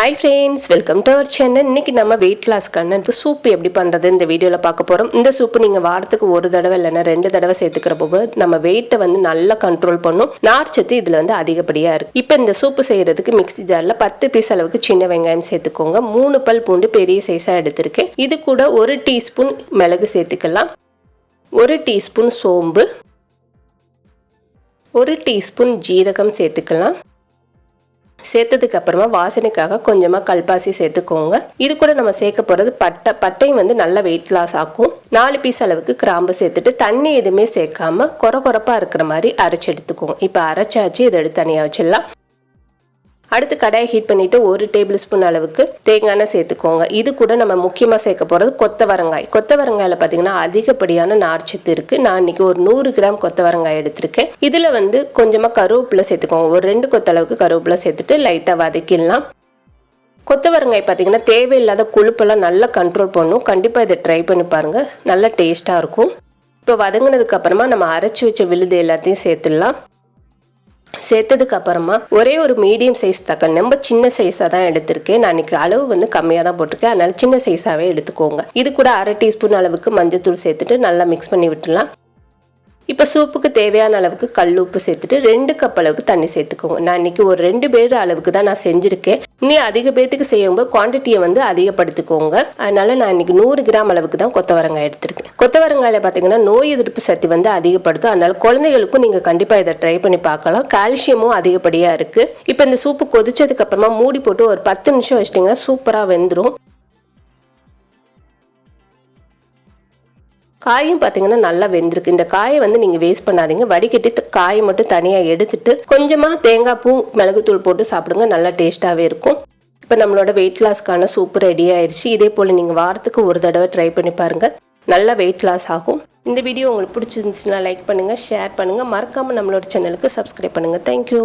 Hi friends welcome to our channel இன்னைக்கு நம்ம wait லாஸ்க்கான soup எப்படி பண்ணுறது இந்த வீடியோவில் பார்க்க போகிறோம் இந்த சூப்பு நீங்கள் வாரத்துக்கு ஒரு தடவை இல்லைன்னா ரெண்டு தடவை சேர்த்துக்கிற போது நம்ம வெயிட்டை வந்து நல்லா கண்ட்ரோல் பண்ணும். நார்ச்சத்து இதில் வந்து அதிகப்படியாக இருக்குது இப்போ இந்த சூப்பு செய்கிறதுக்கு மிக்ஸி ஜாரில் பத்து பீஸ் அளவுக்கு சின்ன வெங்காயம் சேர்த்துக்கோங்க. மூணு பல் பூண்டு பெரிய சைஸாக எடுத்திருக்கேன். இது கூட ஒரு டீஸ்பூன் மிளகு சேர்த்துக்கலாம். ஒரு டீஸ்பூன் சோம்பு. ஒரு டீஸ்பூன் ஜீரகம் சேர்த்துக்கலாம். சேர்த்ததுக்கு அப்புறமா வாசனைக்காக கொஞ்சமாக கல்பாசி சேர்த்துக்கோங்க. இது கூட நம்ம சேர்க்க போகிறது பட்டை பட்டையும் வந்து நல்ல வெயிட் லாஸ் ஆகும் நாலு பீஸ் அளவுக்கு கிராம்பு சேர்த்துட்டு தண்ணி எதுவுமே சேர்க்காம குறை குறைப்பாக இருக்கிற மாதிரி அரைச்சி எடுத்துக்கோங்க. இப்போ அரைச்சாச்சு இதை எடுத்து தனியாக வச்சிடலாம். அடுத்து கடாயை ஹீட் பண்ணிட்டு ஒரு டேபிள் ஸ்பூன் அளவுக்கு தேங்காய் எண்ணெய் சேர்த்துக்கோங்க. இது கூட நம்ம முக்கியமாக சேர்க்க போகிறது கொத்தவரங்காய். கொத்தவரங்காயில் பார்த்தீங்கன்னா அதிகப்படியான நார்ச்சத்து இருக்குது நான் இன்னைக்கு ஒரு நூறு கிராம் கொத்தவரங்காய் எடுத்திருக்கேன். இதில் வந்து கொஞ்சமாக கருவேப்பிலை சேர்த்துக்கோங்க. ஒரு ரெண்டு கொத்தளவுக்கு கருவேப்பிலை சேர்த்துட்டு லைட்டாக வதக்கிடலாம். கொத்தவரங்காய் பார்த்தீங்கன்னா தேவையில்லாத கொழுப்பெல்லாம் நல்லா கண்ட்ரோல் பண்ணும். கண்டிப்பாக இதை ட்ரை பண்ணி பாருங்கள் நல்லா டேஸ்ட்டாக இருக்கும். இப்போ வதங்கினதுக்கு அப்புறமா நம்ம அரைச்சி வச்ச விழுது எல்லாத்தையும் சேர்த்துடலாம். சேர்த்ததுக்கு அப்புறமா ஒரே ஒரு மீடியம் சைஸ் தக்காளி நம்ம சின்ன சைஸாக தான் எடுத்திருக்கேன். நான் இன்னைக்கு அளவு வந்து கம்மியாக தான் போட்டிருக்கேன். அதனால சின்ன சைஸாகவே எடுத்துக்கோங்க. இது கூட அரை டீஸ்பூன் அளவுக்கு மஞ்சத்தூள் சேர்த்துட்டு நல்லா மிக்ஸ் பண்ணி விட்டுலாம் இப்போ சூப்புக்கு தேவையான அளவுக்கு கல் உப்பு சேர்த்துட்டு ரெண்டு கப் அளவுக்கு தண்ணி சேர்த்துக்கோங்க. நான் இன்னைக்கு ஒரு ரெண்டு பேர் அளவுக்கு தான் நான் செஞ்சுருக்கேன். இனி அதிக பேர்த்துக்கு செய்யும்போது குவான்டிட்டியை வந்து அதிகப்படுத்திக்கோங்க. அதனால நான் இன்னைக்கு நூறு கிராம் அளவுக்கு தான் கொத்தவரங்காய் எடுத்திருக்கேன். கொத்தவரங்காயில் பார்த்தீங்கன்னா நோய் எதிர்ப்பு சக்தி வந்து அதிகப்படுத்தும். அதனால குழந்தைகளுக்கும் நீங்கள் கண்டிப்பாக இதை ட்ரை பண்ணி பார்க்கலாம். கால்சியமும் அதிகப்படியாக இருக்குது இப்போ இந்த சூப்பு கொதிச்சதுக்கு அப்புறமா மூடி போட்டு ஒரு பத்து நிமிஷம் வச்சிட்டிங்கன்னா சூப்பராக வெந்துடும் காயும் பார்த்தீங்கன்னா நல்லா வெந்திருக்கு. இந்த காயை வந்து நீங்கள் வேஸ்ட் பண்ணாதீங்க. வடிகட்டி காயை மட்டும் தனியாக எடுத்துட்டு கொஞ்சமாக தேங்காய் பூ மிளகுத்தூள் போட்டு சாப்பிடுங்க. நல்லா டேஸ்ட்டாகவே இருக்கும். இப்போ நம்மளோட வெயிட் லாஸ்க்கான சூப் ரெடி ஆயிடுச்சு இதே போல் நீங்கள் வாரத்துக்கு ஒரு தடவை ட்ரை பண்ணி பாருங்கள் நல்லா வெயிட் லாஸ் ஆகும். இந்த வீடியோ உங்களுக்கு பிடிச்சிருந்துச்சுன்னா லைக் பண்ணுங்கள் ஷேர் பண்ணுங்கள் மறக்காமல் நம்மளோட சேனலுக்கு சப்ஸ்கிரைப் பண்ணுங்கள் தேங்க்யூ